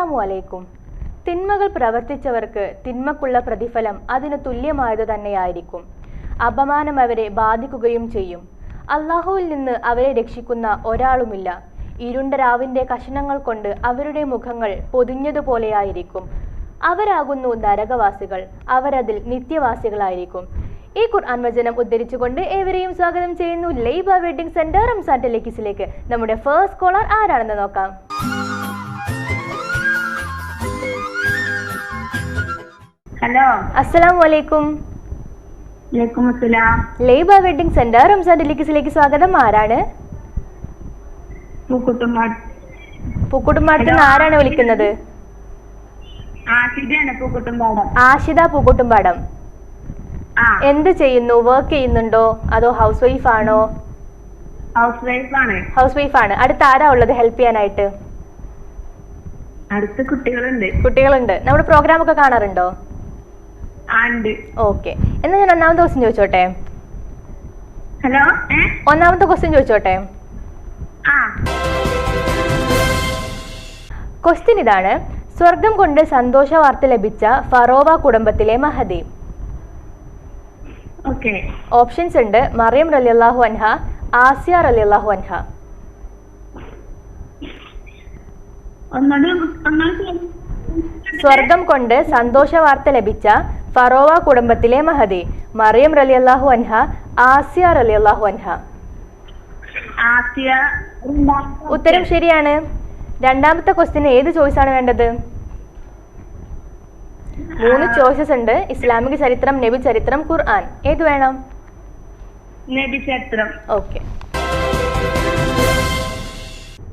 അസ്സലാമു അലൈക്കും. തിന്മകൾ പ്രവർത്തിച്ചവർക്ക് തിന്മക്കുള്ള പ്രതിഫലം അതിന് തുല്യമായത് തന്നെയായിരിക്കും. അപമാനം അവരെ ബാധിക്കുകയും ചെയ്യും. അള്ളാഹുവിൽ നിന്ന് അവരെ രക്ഷിക്കുന്ന ഒരാളുമില്ല. ഇരുണ്ട രാവിന്റെ കഷണങ്ങൾ കൊണ്ട് അവരുടെ മുഖങ്ങൾ പൊതിഞ്ഞതുപോലെയായിരിക്കും. അവരാകുന്നു നരകവാസികൾ. അവരതിൽ നിത്യവാസികളായിരിക്കും. ഈ ഖുർആൻ വചനം ഉദ്ധരിച്ചുകൊണ്ട് ഏവരെയും സ്വാഗതം ചെയ്യുന്നു. ലൈബ വെഡിങ് സെന്റർ റംസാൻ ടെലിക്കിസിലേക്ക് നമ്മുടെ ഫേസ്റ്റ് കോളർ ആരാണെന്ന് നോക്കാം. ഹലോ. അലൈക്കും വലൈക്കും അസ്സലാം ലൈബ വെഡിങ് സെന്റർ റംസാൻ ഡെലിക്കസിലേക്ക് സ്വാഗതം. ആരാണ്? പൂക്കുട്ടുംപാടത്ത് നിന്ന് ആരാണ് വിളിക്കുന്നത്? ആഷിത പൂക്കുട്ടുംപാടം. എന്ത് ചെയ്യുന്നു? വർക്ക് ചെയ്യുന്നുണ്ടോ? അതോ ഹൗസ് വൈഫ് ആണോ. ഹൗസ് വൈഫ് ആണ്. അടുത്ത് ആരാ ഉള്ളത്? ഹെൽപ്പ് ചെയ്യാനായിട്ട്. അടുത്ത കുട്ടികളുണ്ട്. കുട്ടികളുണ്ട്. നമ്മുടെ പ്രോഗ്രാം ഒക്കെ കാണാറുണ്ടോ? ഓക്കെ. എന്നാ ഞാൻ ഒന്നാമത്തെ ക്വസ്റ്റ്യൻ ചോദിച്ചോട്ടെ? ഹലോ ഒന്നാമത്തെ ക്വസ്റ്റ്യൻ ചോദിച്ചോട്ടെ? ക്വസ്റ്റ്യൻ ഇതാണ്. സ്വർഗം കൊണ്ട് സന്തോഷ വാർത്ത ലഭിച്ച ഫറോവ കുടുംബത്തിലെ മഹദി. ഓപ്ഷൻസ് ഉണ്ട്. മറിയം റലിയല്ലാഹു അൻഹ ആസിയ റലിയല്ലാഹു അൻഹ. ഒന്നോട് ഒന്നോട് സ്വർഗം കൊണ്ട് സന്തോഷ വാർത്ത ലഭിച്ച ഫറോവ കുടുംബത്തിലെ മഹതി മറിയം റലി അള്ളാഹു അൻഹ ആസിയ റലി അള്ളാഹു അൻഹ ഉത്തരം ശരിയാണ്. രണ്ടാമത്തെ ക്വസ്റ്റിന് ഏത് ചോയ്സ് ആണ് വേണ്ടത്? മൂന്ന് ചോയ്സസ് ഉണ്ട്. ഇസ്ലാമിക ചരിത്രം നബി ചരിത്രം ഖുർആൻ. ഏത് വേണം? നബി ചരിത്രം. ഓക്കെ.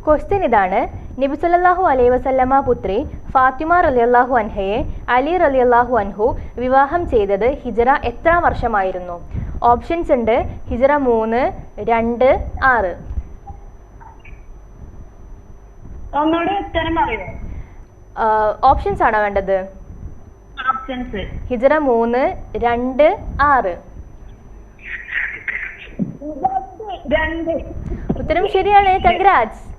ക്വസ്റ്റ്യൻ ഇതാണ്. നബി സല്ലല്ലാഹു അലൈഹി വസല്ലമ പുത്രി ഫാത്തിമ റളിയല്ലാഹു അൻഹയെ അലി റളിയല്ലാഹു അൻഹു വിവാഹം ചെയ്തത് ഹിജറ എത്ര വർഷമായിരുന്നു. ഓപ്ഷൻസ് ഉണ്ട്. ഹിജറ മൂന്ന് രണ്ട് ആറ്. ഓപ്ഷൻസ് ആണോ വേണ്ടത്? ഹിജറ മൂന്ന് രണ്ട് ആറ്. ഉത്തരം ശരിയാണ്. Congrats.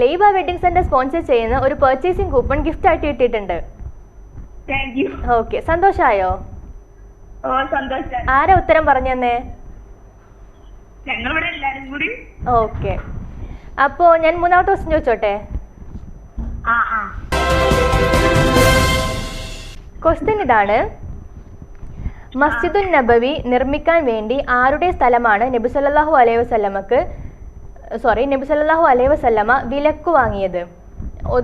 Laiba wedding centre sponsor ചെയ്യുന്ന ഒരു പർച്ചേസിംഗ് കൂപ്പൺ ഗിഫ്റ്റ് ആയിട്ട് കിട്ടിയിട്ടുണ്ട്. ഓക്കെ സന്തോഷമായോ ഓ സന്തോഷം. ആരാ ഉത്തരം പറഞ്ഞു തന്നേ ഓക്കെ അപ്പോ ഞാൻ മൂന്നാമത്തെ ക്വസ്റ്റ്യൻ ചോദിച്ചോട്ടെ? ക്വസ്റ്റ്യൻ ഇതാണ്. മസ്ജിദുൻ നബവി നിർമ്മിക്കാൻ വേണ്ടി ആരുടെ സ്ഥലമാണ് നബി സല്ലല്ലാഹു അലൈഹി വസല്ലമക്ക് സോറി നബി സല്ലാഹു അലൈഹി വസല്ലമ വിലക്ക് വാങ്ങിയത്.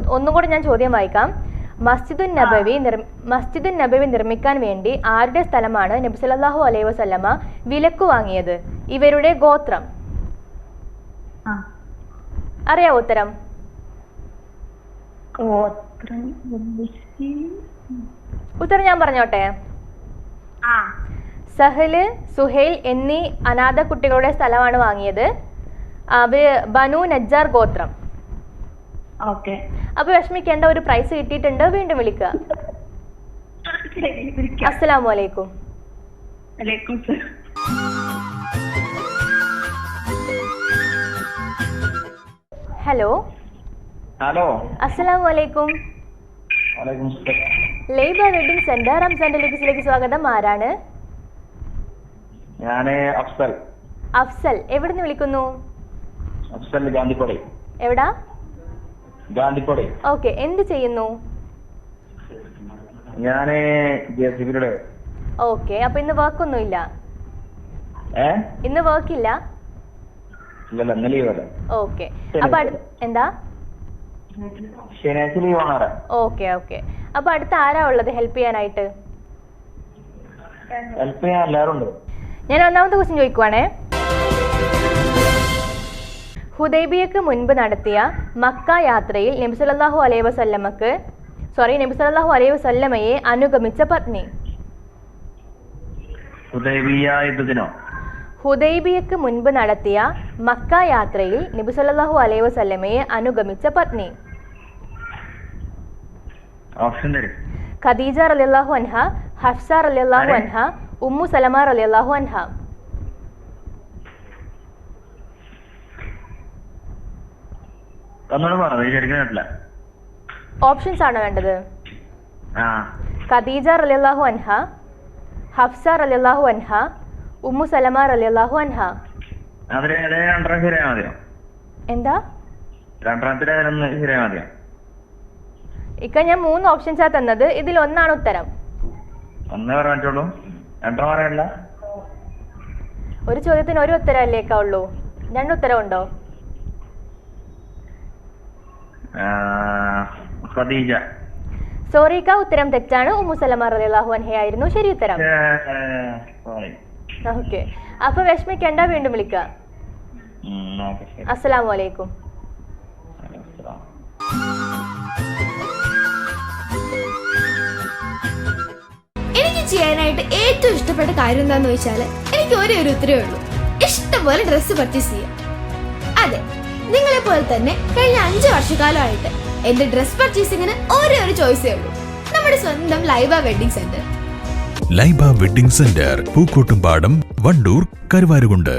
ഒന്നും കൂടെ ഞാൻ ചോദ്യം വായിക്കാം. മസ്ജിദുൻ നബവി നിർ മസ്ജിദുൻ നബവി നിർമ്മിക്കാൻ വേണ്ടി ആരുടെ സ്ഥലമാണ് നബി സല്ലാഹു അലൈഹി വസല്ലമ വിലക്ക് വാങ്ങിയത്? ഇവരുടെ ഗോത്രം. ആ. അറിയാവോ ഉത്തരം? ഉത്തരം ഞാൻ പറഞ്ഞോട്ടെ. സഹൽ സുഹൈൽ എന്നീ അനാഥ കുട്ടികളുടെ സ്ഥലമാണ് വാങ്ങിയത്. ബനു നജ്ജാർ ഗോത്രം. ഓക്കെ. അപ്പൊ വിഷമിക്കേണ്ട ഒരു പ്രൈസ് കിട്ടിയിട്ടുണ്ട്. വീണ്ടും വിളിക്കുക. അസ്സലാമു അലൈക്കും. ഹലോ. ഹലോ. അസ്സലാമു അലൈക്കും. ലൈബ വെഡിങ് സെന്റർ ടെലിക്സിലേക്ക് സ്വാഗതം. ആരാണ്? ഞാൻ അഫ്സൽ. അഫ്സൽ. എവിടുന്ന് വിളിക്കുന്നു? ഗാന്ധിപ്പടി എവിടാ? ഗാന്ധിപ്പടി ഓക്കെ എന്ത് ചെയ്യുന്നു? ഞാൻ ഓക്കെ അപ്പൊ ഇന്ന് വർക്ക് ഒന്നുമില്ല ഇല്ല ഇന്ന് വർക്ക് ഇല്ല ഓക്കെ. അപ്പൊ എന്താ? Okay okay. അപ്പൊ അടുത്ത് ആരാ ഉള്ളത് ഹെൽപ്പ് ചെയ്യാനായിട്ട്? ഞാൻ ഒന്നാമത്തെ ക്വസ്റ്റ്യൻ ചോദിക്കുവാണേ. ഹുദൈബിയക്ക് മുൻപ് നടത്തിയ മക്ക യാത്രയിൽ നബിസലല്ലാഹു അലൈ അലൈഹി വസല്ലമക്ക് സോറി നബിസലല്ലാഹു അലൈ അലൈഹി വസല്ലമയെ അനുഗമിച്ച പത്നി. ഹുദൈബിയക്ക് മുൻപ് നടത്തിയ മക്ക യാത്രയിൽ നബിസലല്ലാഹു അലൈ അലൈഹി വസല്ലമയെ അനുഗമിച്ച പത്നി. ഖദീജ റളിയല്ലാഹു അൻഹ ഹഫ്സ റളിയല്ലാഹു ആരെ? അൻഹ ഉമ്മു സലമ റളിയല്ലാഹു അൻഹ ഒന്നുകൂടെ പറഞ്ഞു ശരിക്കും കേട്ടില്ല ഓപ്ഷൻസ് ആണ് വേണ്ടത്? ആ. ഖദീജ റലിയല്ലാഹു അൻഹ ഹഫ്സ റലിയല്ലാഹു അൻഹ ഉമ്മു സലമ റലിയല്ലാഹു അൻഹ. എന്താ? ഇക്ക ഞാൻ മൂന്ന് ഓപ്ഷൻസാ തന്നത്. ഇതിൽ ഒന്നാണ് ഉത്തരം. ഒരു ചോദ്യത്തിന് ഒരു ഉത്തരം അല്ലേക്കാ ഉള്ളൂ? രണ്ട് ഉണ്ടോ ആ, ഖദീജ. സോറി ഇക്ക ഉത്തരം തെറ്റാണ്. ഉമ്മു സലമ റലിയല്ലാഹു അൻഹയായിരുന്നു ശരി ഉത്തരം. ഓക്കെ. അപ്പൊ വിഷമിക്കണ്ട വീണ്ടും വിളിക്കാം? അസ്സലാമു അലൈക്കും. എനിക്ക് ചെയ്യാനായിട്ട് ഏറ്റവും ഇഷ്ടപ്പെട്ട കാര്യം എന്താണെന്ന് വെച്ചാൽ എനിക്ക് ഒരേ ഒരു ഉത്തരവേ ഉള്ളൂ. ഇഷ്ടംപോലെ ഡ്രസ്സ് പർച്ചേസ് ചെയ്യാം. അതെ നിങ്ങളെ പോലെ തന്നെ കഴിഞ്ഞ അഞ്ചു വർഷക്കാലമായിട്ട് എന്റെ ഡ്രസ് പർച്ചേസിങ്ങിന് ഒരേ ഒരു ചോയ്സേ ഉള്ളൂ. നമ്മുടെ സ്വന്തം Laiba wedding centre. Laiba wedding centre Pookkottumpadam Wandoor Karuvarakundu.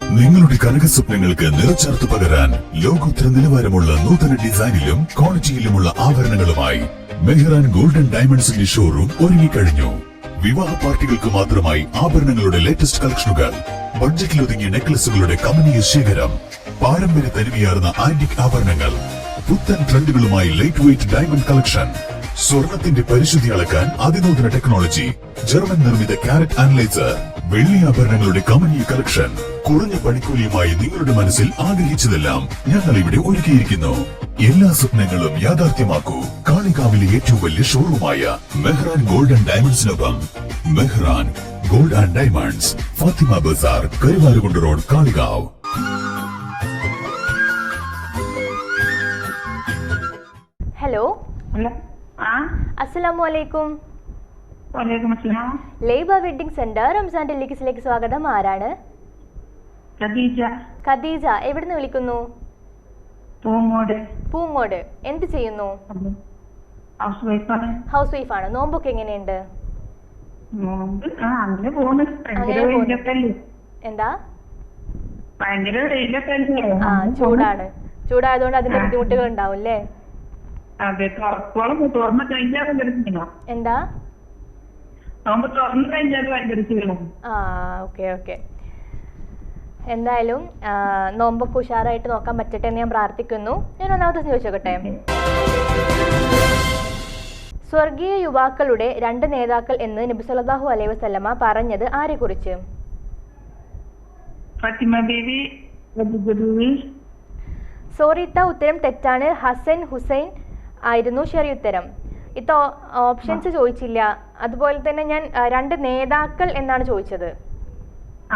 നിങ്ങളുടെ കനക സ്വപ്നങ്ങൾക്ക് നിറച്ചേർത്ത് പകരാൻ ലോകോത്തര നിലവാരമുള്ള നൂതന ഡിസൈനിലും ക്വാളിറ്റിയിലുമുള്ള ആഭരണങ്ങളുമായി മെഹ്റാൻ ഗോൾഡൻ ഡയമണ്ട്സിന്റെ ഷോറൂം ഒരുങ്ങിക്കഴിഞ്ഞു. വിവാഹ പാർട്ടികൾക്ക് മാത്രമായി ആഭരണങ്ങളുടെ ലേറ്റസ്റ്റ് കളക്ഷനുകൾ ബഡ്ജറ്റിൽ ഒതുങ്ങിയ നെക്ലസുകളുടെ കമനീയ ശേഖരം പാരമ്പര്യ തനിമയാർന്ന ആന്റിക് ആഭരണങ്ങൾ. പുത്തൻ ട്രെൻഡുകളുമായി ലൈറ്റ് വെയിറ്റ് ഡയമണ്ട് കളക്ഷൻ സ്വർണത്തിന്റെ പരിശുദ്ധി അളക്കാൻ അതിനൂതന ടെക്നോളജി ജർമ്മൻ നിർമ്മിത കാരറ്റ് അനലൈസർ വെള്ളി ആഭരണങ്ങളുടെ കമനീയ കളക്ഷൻ കുറഞ്ഞ പണിക്കൂലിയുമായി നിങ്ങളുടെ മനസ്സിൽ ആഗ്രഹിച്ചതെല്ലാം ഞങ്ങൾ ഇവിടെ ഒരുക്കിയിരിക്കുന്നു. എല്ലാ സ്വപ്നങ്ങളും യാഥാർത്ഥ്യമാക്കൂ. കാളികാവിലെ ഏറ്റവും വലിയ ഷോറൂമായ Mehran gold and ഡയമണ്ട്സിനൊപ്പം Mehran gold and diamonds Fathima Bazar Karuvarakundu road Kalikavu. Hello hello അസ്സലാമു അലൈക്കും വലൈക്കും അസ്സലാം ലൈബ വെഡിങ് സെന്റർ റംസാൻ ടെലിക്സിലേക്ക് സ്വാഗതം. ആരാണ്? ഖദീജ. എവിടുന്ന് വിളിക്കുന്നു? പൂങ്ങോട്. പൂങ്ങോട്. എന്ത് ചെയ്യുന്നു? ഹൗസ് വൈഫ് വൈഫാണ് നോമ്പൊക്കെ എങ്ങനെയുണ്ട്? എന്താ? ആ ചൂടാണ്. ചൂടായതുകൊണ്ട് അതിന്റെ. ബുദ്ധിമുട്ടുകൾ ഉണ്ടാവും അല്ലേ? അതെ തുറക്കോളം തുറന്ന് കഴിഞ്ഞാൽ ഭയങ്കര ക്ഷീണം. എന്താ? നോമ്പ് തുറന്നു കഴിഞ്ഞാൽ ഭയങ്കര ക്ഷീണം. ആ ഓക്കെ ഓക്കെ. എന്തായാലും നോമ്പൊക്കെ ഉഷാറായിട്ട് നോക്കാൻ പറ്റട്ടെ എന്ന് ഞാൻ പ്രാർത്ഥിക്കുന്നു. ഞാൻ ഒന്നാമത്തെ ചോദിച്ചോക്കട്ടെ? സ്വർഗീയ യുവാക്കളുടെ രണ്ട് നേതാക്കൾ എന്ന് നബി സല്ലല്ലാഹു അലൈഹി വസല്ലമ പറഞ്ഞത് ആരെക്കുറിച്ച്? ഫാത്തിമ ബീവി സോറിത്ത ഉത്തരം തെറ്റാണ്. ഹസൻ ഹുസൈൻ ആയിരുന്നു ശരി ഉത്തരം. ഇത്ത ഓപ്ഷൻസ് ചോദിച്ചില്ല. അതുപോലെ തന്നെ ഞാൻ രണ്ട് നേതാക്കൾ എന്നാണ് ചോദിച്ചത്.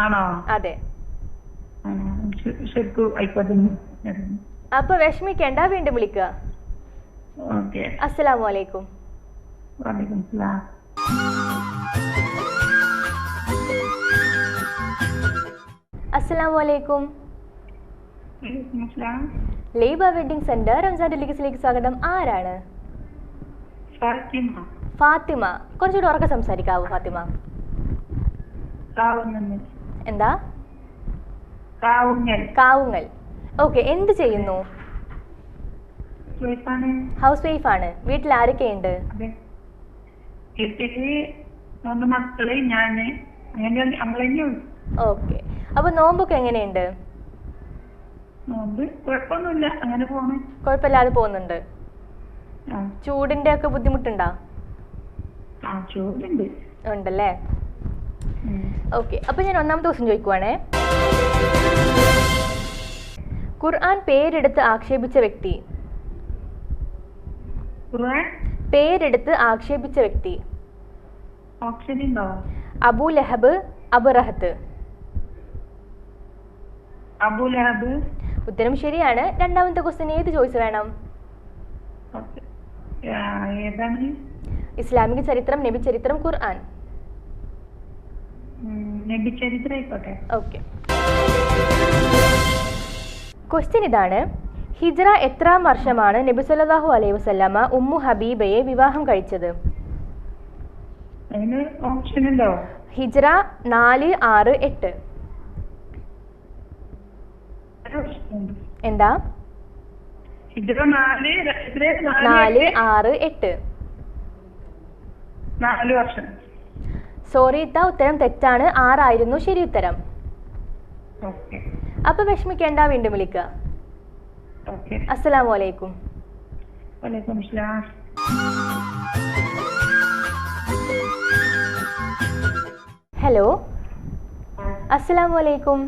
ആണോ? അതെ. അപ്പൊ വിഷമിക്കേണ്ട വീണ്ടും വിളിക്കുക. ഓക്കെ. അസ്സലാമു അലൈക്കും വലൈക്കും അസ്സലാം അസ്സലാമു അലൈക്കും വലൈക്കും അസ്സലാം ലൈബ വെഡിങ് സെന്റർ റംസാൻ ടെലിക്സിലേക്ക് സ്വാഗതം. ആരാണ്? ഫാത്തിമ. കുറച്ചുകൂടി ഉറക്കെ സംസാരിക്കാവോ ഫാത്തിമ? എന്താ? കാവുങ്ങൽ. ഓക്കെ എന്ത് ചെയ്യുന്നു? ഹൗസ് വൈഫ് ആണ് വീട്ടിൽ ആരൊക്കെയുണ്ട്? ഓക്കെ. അപ്പൊ നോമ്പൊക്കെ എങ്ങനെയുണ്ട്? നോമ്പ്. കുഴപ്പമൊന്നുമില്ല അങ്ങനെ പോണ്. കുഴപ്പമില്ലാതെ പോകുന്നുണ്ട്. ചൂടിന്റെ ഒക്കെ ബുദ്ധിമുട്ടുണ്ടോ? ചൂടുണ്ട്. ഉണ്ടല്ലേ. ഓക്കെ. അപ്പൊ ഞാൻ ഒന്നാമത്തെ ദിവസം ചോദിക്കുവാണേ. ഖുർആൻ പേരെടുത്ത് ആക്ഷേപിച്ച വ്യക്തി. പേരെടുത്ത് ആക്ഷേപിച്ച വ്യക്തി. അബു ലഹബ് അബുറഹത്ത് അബു ലഹബ്. ഉത്തരം ശരിയാണ്. രണ്ടാമത്തെ ക്വസ്റ്റ്യൻ ഏത് ചോയ്സ് വേണം? ഇസ്ലാമിക ചരിത്രം നബി ചരിത്രം ഖുർആൻ. നബി ചരിത്രം ആയിക്കോട്ടെ. ഓക്കെ ക്വസ്റ്റ്യൻ ഇതാണ്. ഹിജ്ര എത്രാം വർഷമാണ് നബി സല്ലല്ലാഹു അലൈഹി വസല്ലമ ഉമ്മു ഹബീബയെ വിവാഹം കഴിച്ചത്? ഹിജ്ര നാല് ആറ് എട്ട് ഒരു ഓപ്ഷൻ ഉണ്ട് എന്താ? നാല് ആറ് എട്ട്. സോറി ഇത്ത ഉത്തരം തെറ്റാണ്. ആറായിരുന്നു. ശരി ഉത്തരം. അപ്പൊ വിഷമിക്കേണ്ട വീണ്ടും വിളിക്കുക അസ്സലാമു അലൈക്കും വലൈക്കും ഹലോ. അസ്സലാമു അലൈക്കും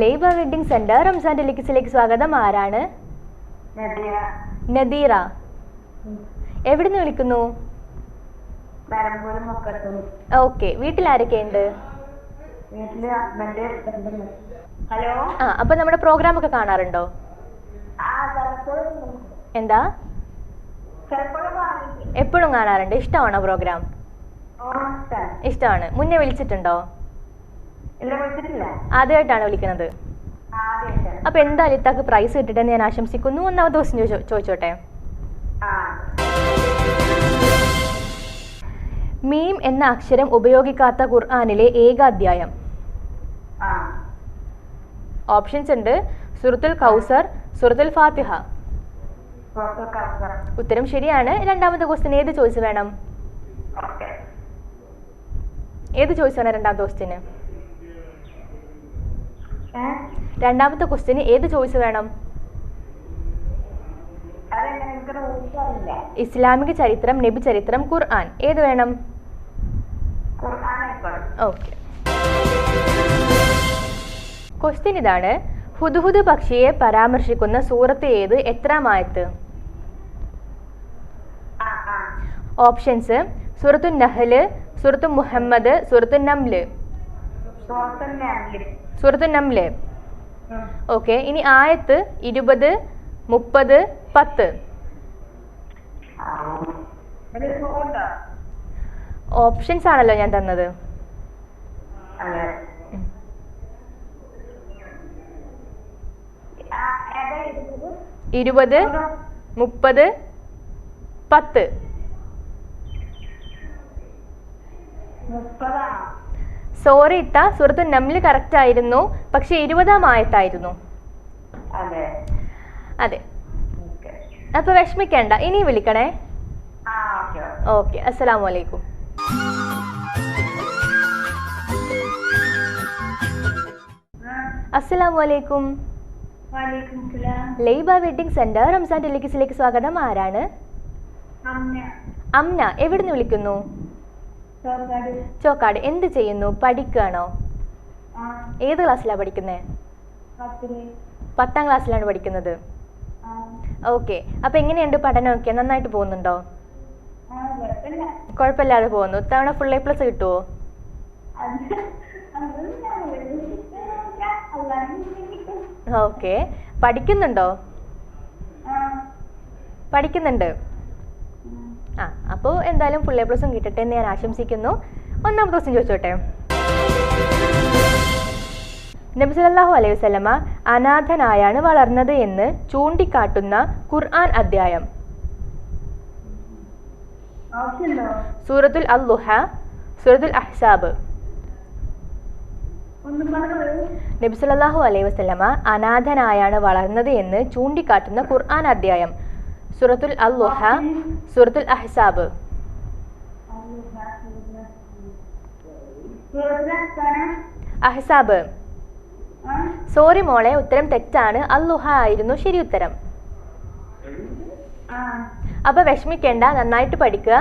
ലേബ വെഡിങ് സെന്റർ റംസാൻ ടെലിക്സിലേക്ക് സ്വാഗതം. ആരാണ്? നദീറ. എവിടുന്ന് വിളിക്കുന്നു? ഓക്കെ വീട്ടിൽ ആരൊക്കെയുണ്ട് ഹലോ? ആ അപ്പൊ നമ്മുടെ പ്രോഗ്രാം ഒക്കെ കാണാറുണ്ടോ? എന്താ? എപ്പോഴും കാണാറുണ്ട്. ഇഷ്ടമാണോ പ്രോഗ്രാം ഇഷ്ടമാണ്. മുന്നേ വിളിച്ചിട്ടുണ്ടോ? ആദ്യമായിട്ടാണ് വിളിക്കുന്നത് അപ്പൊ എന്തായാലും ഇത്താക്ക് പ്രൈസ് കിട്ടിട്ടെന്ന് ഞാൻ ആശംസിക്കുന്നു. ഒന്നാമത് ദിവസം ചോദിച്ചോട്ടെ? മീം എന്ന അക്ഷരം ഉപയോഗിക്കാത്ത ഖുർആാനിലെ ഏക അധ്യായം ഓപ്ഷൻസ് ഉണ്ട്. സുറത്തുൽ കൗസർ സുറത്തുൽ ഫാത്തിഹ. ഉത്തരം ശരിയാണ്. രണ്ടാമത്തെ ക്വസ്റ്റ്യൻ ഏത് ചോയ്സ് വേണം? ഏത് ചോയ്സ് വേണം രണ്ടാമത്തെ ക്വസ്റ്റ്യന് രണ്ടാമത്തെ ക്വസ്റ്റ്യന് ഏത് ചോയ്സ് വേണം? ഇസ്ലാമിക ചരിത്രം നബി ചരിത്രം ഖുർആൻ. ഏത് വേണം? ഓക്കെ. ക്വസ്റ്റ്യൻ ഇതാണ്. ഹുദുഹുദ് പക്ഷിയെ പരാമർശിക്കുന്ന സൂറത്ത് ഏത്? എത്രാമായത്ത് ഓപ്ഷൻസ്. സുഹൃത്തു നഹൽ സൂറത്തു മുഹമ്മദ് സൂറത്തു നംൽ. സൂറത്തു നംലേ. ഓക്കെ ഇനി ആയത്ത് ഇരുപത് മുപ്പത് പത്ത്. ഓപ്ഷൻസ് ആണല്ലോ ഞാൻ തന്നത്. ഇരുപത് മുപ്പത് പത്ത്. സോറി ഇട്ട സുഹൃത്ത് നംൽ കറക്റ്റ് ആയിരുന്നു പക്ഷെ ഇരുപതാം ആയത്തായിരുന്നു. അതെ. അപ്പൊ വിഷമിക്കണ്ട ഇനി വിളിക്കണേ. ഓക്കെ അസ്സലാമു അലൈക്കും അസ്സലാമു അലൈക്കും വലൈക്കും സ്ലാം ലൈബ വെഡിങ് സെന്റർ റംസാൻ ടെലിക്സിലേക്ക് സ്വാഗതം. ആരാണ്? അംന എവിടുന്ന് വിളിക്കുന്നു? ചോക്കാട് എന്ത് ചെയ്യുന്നു? പഠിക്കുകയാണോ? ഏത് ക്ലാസ്സിലാണ് പഠിക്കുന്നത് പത്താം ക്ലാസ്സിലാണ് പഠിക്കുന്നത്. ഓക്കെ. അപ്പൊ എങ്ങനെയുണ്ട് പഠനമൊക്കെ? നന്നായിട്ട് പോകുന്നുണ്ടോ? കുഴപ്പമില്ലാതെ പോകുന്നു. ഇത്തവണ ഫുൾ എ പ്ലസ് കിട്ടുമോ. ഓക്കെ. പഠിക്കുന്നുണ്ടോ? പഠിക്കുന്നുണ്ട്. ആ അപ്പോൾ എന്തായാലും ഫുൾ എ പ്ലസും കിട്ടട്ടെ എന്ന് ഞാൻ ആശംസിക്കുന്നു. ഒന്നാമത്തെ ദിവസം ചോദിച്ചോട്ടെ? നബി സല്ലല്ലാഹു അലൈഹി വസല്ലമ അനാഥനായാണ് വളർന്നത് എന്ന് ചൂണ്ടിക്കാട്ടുന്ന ഖുർആൻ അധ്യായം. സൂറത്തുൽ അൽ-ലുഹ സൂറത്തുൽ അഹ്സാബ്. നബി സല്ലല്ലാഹു അലൈഹി വസല്ലമ അനാഥനായാണ് വളർന്നത് എന്ന് ചൂണ്ടിക്കാട്ടുന്ന ഖുർആൻ അധ്യായം. സൂറത്തുൽ അൽ-ലുഹ സൂറത്തുൽ അഹ്സാബ് അഹ്സാബ് സോറി മോളെ ഉത്തരം തെറ്റാണ്. അല്ലുഹ ആയിരുന്നു ശരി ഉത്തരം. അപ്പൊ വിഷമിക്കേണ്ട നന്നായിട്ട് പഠിക്കുക.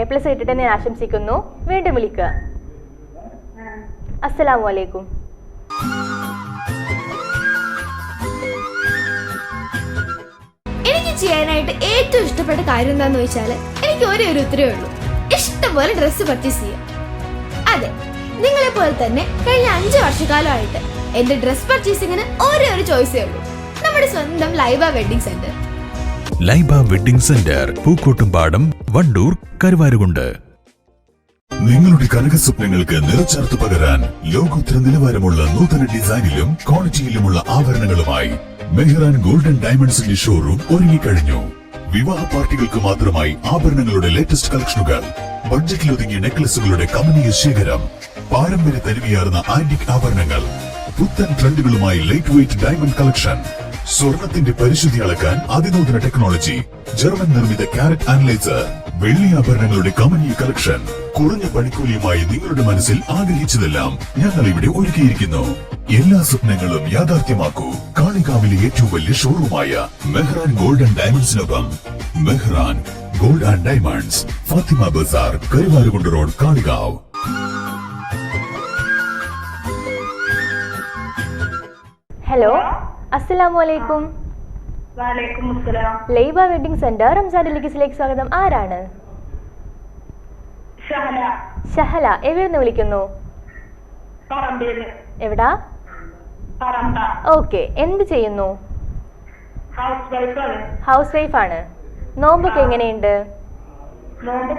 എ പ്ലസ് കിട്ടട്ടെ ഞാൻ ആശംസിക്കുന്നു. വീണ്ടും വിളിക്കുക. അസ്സലാമു ചെയ്യാനായിട്ട് ഏറ്റവും ഇഷ്ടപ്പെട്ട കാര്യം എന്താന്ന് വെച്ചാൽ എനിക്ക് ഒരേ ഒരു ഉത്തരവേ ഉള്ളൂ. ഇഷ്ടംപോലെ ഡ്രസ്സ് പർച്ചേസ് ചെയ്യാം. അതെ നിങ്ങളെ പോലെ തന്നെ കഴിഞ്ഞ അഞ്ച് വർഷക്കാലമായിട്ട് എന്റെ ഡ്രസ് പർച്ചേസിങ്ങിന് ഒരേ ഒരു ചോയ്സേ ഉള്ളൂ. നമ്മുടെ സ്വന്തം Laiba wedding centre. Laiba wedding centre Pookkottumpadam Wandoor Karuvarakundu. നിങ്ങളുടെ കനക സ്വപ്നങ്ങൾക്ക് നിറച്ചേർത്ത് പകരാൻ ലോകോത്തര നിലവാരമുള്ള നൂതന ഡിസൈനിലും ക്വാളിറ്റിയിലുമുള്ള ആഭരണങ്ങളുമായി മെഹ്റാൻ ഗോൾഡൻ ഡയമണ്ട്സിന്റെ ഷോറൂം ഒരുങ്ങിക്കഴിഞ്ഞു. വിവാഹ പാർട്ടികൾക്ക് മാത്രമായി ആഭരണങ്ങളുടെ ലേറ്റസ്റ്റ് കളക്ഷനുകൾ ബഡ്ജറ്റിൽ ഒതുങ്ങിയ നെക്ലസുകളുടെ കമനീയ ശേഖരം പാരമ്പര്യ തനിമയാർന്ന ആന്റിക് ആഭരണങ്ങൾ പുത്തൻ ട്രെൻഡുകളുമായി ലൈറ്റ് വെയിറ്റ് ഡയമണ്ട് കളക്ഷൻ സ്വർണത്തിന്റെ പരിശുദ്ധി അളക്കാൻ അതിനൂതന ടെക്നോളജി ജർമ്മൻ നിർമ്മിത കാരറ്റ് അനലൈസർ വെള്ളി ആഭരണങ്ങളുടെ കമനീയ കളക്ഷൻ കുറഞ്ഞ പണിക്കൂലിയുമായി നിങ്ങളുടെ മനസ്സിൽ ആഗ്രഹിച്ചതെല്ലാം ഞങ്ങൾ ഇവിടെ ഒരുക്കിയിരിക്കുന്നു. എല്ലാ സ്വപ്നങ്ങളും യാഥാർത്ഥ്യമാക്കൂ. കാളികാവിലെ ഏറ്റവും വലിയ ഷോറൂമായ Mehran gold and ഡയമണ്ട്സിനൊപ്പം. Mehran gold and diamonds Fathima Bazar Karuvarakundu road Kalikavu. Hello അസ്സലാമലൈക്കും ലൈബ വെഡിംഗ് സെന്റർ റംസാൻ ലിഖിസിലേക്ക് സ്വാഗതം. ആരാണ്? ഷഹല എവിടുന്ന് വിളിക്കുന്നു? എവിടാ? ഓക്കെ. എന്ത് ചെയ്യുന്നു? ഹൗസ് വൈഫാണ്. ആണ് നോമ്പൊക്കെ എങ്ങനെയുണ്ട്?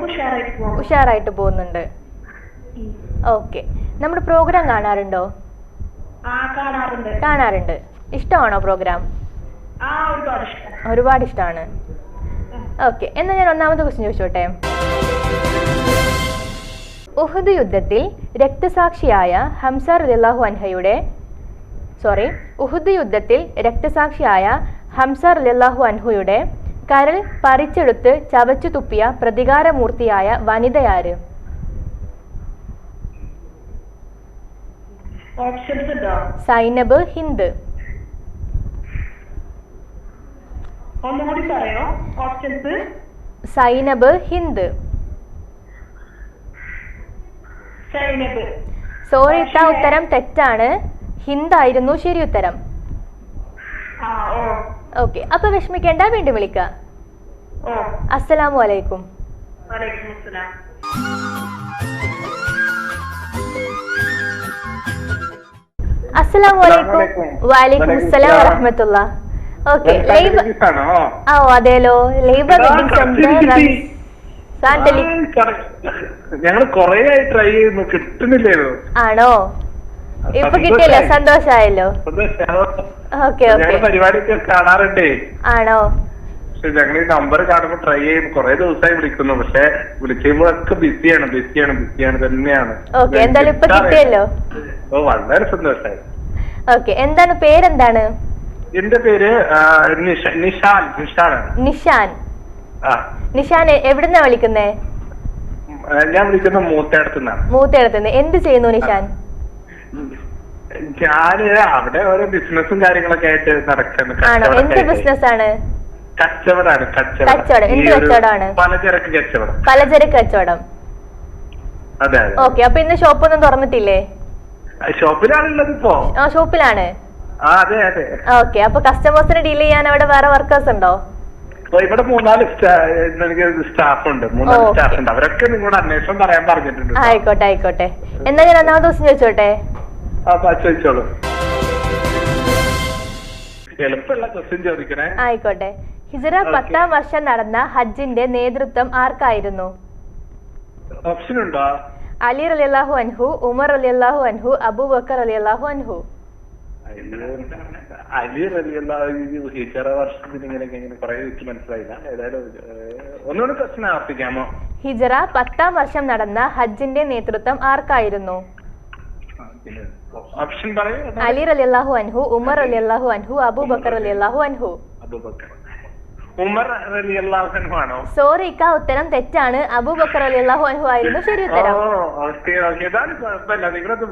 ഉഷാറായിട്ട് പോകും ഉഷാറായിട്ട് പോകുന്നുണ്ട്. ഓക്കെ. നമ്മുടെ പ്രോഗ്രാം കാണാറുണ്ടോ? കാണാറുണ്ട്. ഇഷ്ടമാണോ പ്രോഗ്രാം? ഒരുപാട് ഇഷ്ടമാണ്. ഓക്കെ. എന്നാൽ ഞാൻ ഒന്നാമത്തെ ക്വസ്റ്റ്യൻ ചോദിച്ചോട്ടെ? ഉഹദ് യുദ്ധത്തിൽ രക്തസാക്ഷിയായ ഹംസ റലിയല്ലാഹു അൻഹയുടെ സോറി ഉഹുദ് യുദ്ധത്തിൽ രക്തസാക്ഷിയായ ഹംസ റലിയല്ലാഹു അൻഹുയുടെ കരൾ പറിച്ചെടുത്ത് ചവച്ചു തുപ്പിയ പ്രതികാരമൂർത്തിയായ വനിതയാര്? സൈനബ് ഹിന്ദ്. സൈനബ് ഹിന്ദ്. സൈനബ് സോറി ഇത്ത ഉത്തരം തെറ്റാണ്. ഹിന്ദായിരുന്നു ശരി ഉത്തരം. ഓക്കെ അപ്പൊ വിഷമിക്കേണ്ട വീണ്ടും വിളിക്കാം. ഓ. അസ്സലാമു അലൈക്കും. അസ്സലാമു അലൈക്കും. വലൈക്കും അസ്സലാം വറഹമത്തുള്ള. ഓക്കെ ലൈബ ആണോ ആ ഓ അതേലോ ലൈബ വെഡിങ് സെന്റർ സാന്റലി ഞങ്ങൾ കൊറേ ആയി ട്രൈ ചെയ്യുന്നു കിട്ടുന്നില്ലായിരുന്നു ആണോ? ഇപ്പൊ കിട്ടിയല്ലോ? സന്തോഷായല്ലോ? ഓക്കെ പരിപാടിയൊക്കെ കാണാറുണ്ടേ. ആണോ? പക്ഷെ ഞങ്ങൾ ഈ നമ്പർ കാണുമ്പോൾ ട്രൈ ചെയ്യും. കുറെ ദിവസമായി വിളിക്കുന്നു. പക്ഷെ വിളിക്കുമ്പോഴൊക്കെ ബിസിയാണ് ബിസിയാണ് ബിസിയാണ് തന്നെയാണ്. ഓ വളരെ സന്തോഷമായി ഓക്കെ എന്താണ് പേരെന്താണ്? എന്റെ പേര് നിഷാൻ നിഷ- നിഷാൻ. നിഷാൻ. നിഷാൻ എവിടുന്നാ വിളിക്കുന്നേ? ഞാൻ വിളിക്കുന്ന മൂത്തേടത്തുനിന്നാണ് മൂത്തേടത്തുനിന്ന് എന്ത് ചെയ്യുന്നു നിഷാൻ? ഞാൻ അവിടെ ഓരോ ബിസിനസ്സും കാര്യങ്ങളൊക്കെ ആയിട്ട് നടക്കുന്നു ആണോ? എന്ത് ബിസിനസ് ആണ് കച്ചവടാണ് കച്ചവടം. കച്ചവടം. എന്ത് പലചരക്ക് കച്ചവടം. പലചരക്ക് കച്ചവടം. അതെ ഓക്കെ അപ്പൊ ഇന്ന് ഷോപ്പൊന്നും തുറന്നിട്ടില്ലേ? ഷോപ്പിലാണുള്ളത് ഇപ്പോ. ആ ഷോപ്പിലാണ്. ഓക്കെ അപ്പൊ കസ്റ്റമേഴ്സിനെ ഡീൽ ചെയ്യാൻ അവിടെ വേറെ വർക്കേഴ്സ് ഉണ്ടോ? അപ്പൊ ഇവിടെ മൂന്നാൽ എനിക്ക് സ്റ്റാഫ് ഉണ്ട് മൂന്നാൽ സ്റ്റാഫ് ഉണ്ട് അവരൊക്കെ നിങ്ങളുടെ അന്വേഷണം പറയാൻ പറഞ്ഞിട്ടുണ്ട് കേട്ടോ. ആയിക്കോട്ടെ ആയിക്കോട്ടെ. എന്നാ ഞാൻ ഒന്നാമത്തെ ദിവസം ചോദിച്ചോട്ടെ? ചോദിച്ചോളൂ. എളുപ്പമുള്ള ക്വസ്റ്റ്യൻ ചോദിക്കണേ. ആയിക്കോട്ടെ. ഹിജറ. പത്താം വർഷം നടന്ന ഹജ്ജിന്റെ നേതൃത്വം ആർക്കായിരുന്നു? ഓപ്ഷൻ ഉണ്ടോ അലി റലിയല്ലാഹു അൻഹു ഉമർ റലിയല്ലാഹു അൻഹു അബൂബക്കർ റലിയല്ലാഹു അൻഹു. അലി റലിയുള്ള ഹിജറ വർഷത്തിന് ഇങ്ങനെ ഇങ്ങനെ കുറെ വെച്ച് മനസ്സിലായില്ല. ഏതായാലും ഒന്നുകൂടി ക്വസ്റ്റ്യൻ ആവർത്തിക്കാമോ? ഹിജറ പത്താം വർഷം നടന്ന ഹജ്ജിന്റെ നേതൃത്വം ആർക്കായിരുന്നു? ഓപ്ഷൻ പറയൂ. അലി റലിയല്ലാഹു അൻഹു ഉമർ റലിയല്ലാഹു അൻഹു അബൂബക്കർ റലിയല്ലാഹു അൻഹു. അബൂബക്കർ. ഉമർ സോറി ഇക്ക ഉത്തരം തെറ്റാണ്. അബൂബക്കർ റലിയല്ലാഹു അൻഹു ആയിരുന്നു. ശരി ഉത്തരം.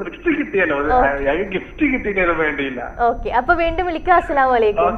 ഗിഫ്റ്റ് കിട്ടിയല്ലോ. ഗിഫ്റ്റ് വേണ്ടിയില്ല. ഓക്കെ അപ്പൊ വീണ്ടും വിളിക്കാം. അസ്സലാമു അലൈക്കും.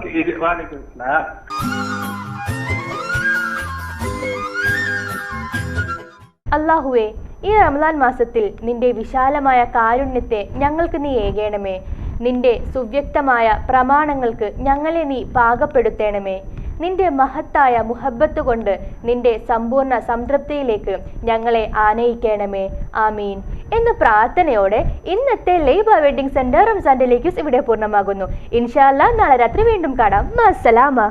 അള്ളാഹുവേ ഈ റമദാൻ മാസത്തിൽ നിന്റെ വിശാലമായ കാരുണ്യത്തെ ഞങ്ങൾക്ക് നീ ഏകേണമേ. നിന്റെ സുവ്യക്തമായ പ്രമാണങ്ങൾക്ക് ഞങ്ങളെ നീ പാകപ്പെടുത്തേണമേ. നിന്റെ മഹത്തായ മുഹബത്ത് കൊണ്ട് നിന്റെ സമ്പൂർണ സംതൃപ്തിയിലേക്ക് ഞങ്ങളെ ആനയിക്കണമേ. ആമീൻ. എന്ന പ്രാർത്ഥനയോടെ ഇന്നത്തെ ലൈബ വെഡിങ് സെന്റർ റംസാന്റെ ലേക്യൂസ് ഇവിടെ പൂർണമാകുന്നു. ഇൻഷാല്ല നാളെ രാത്രി വീണ്ടും കാണാം. മസ്സലാമ.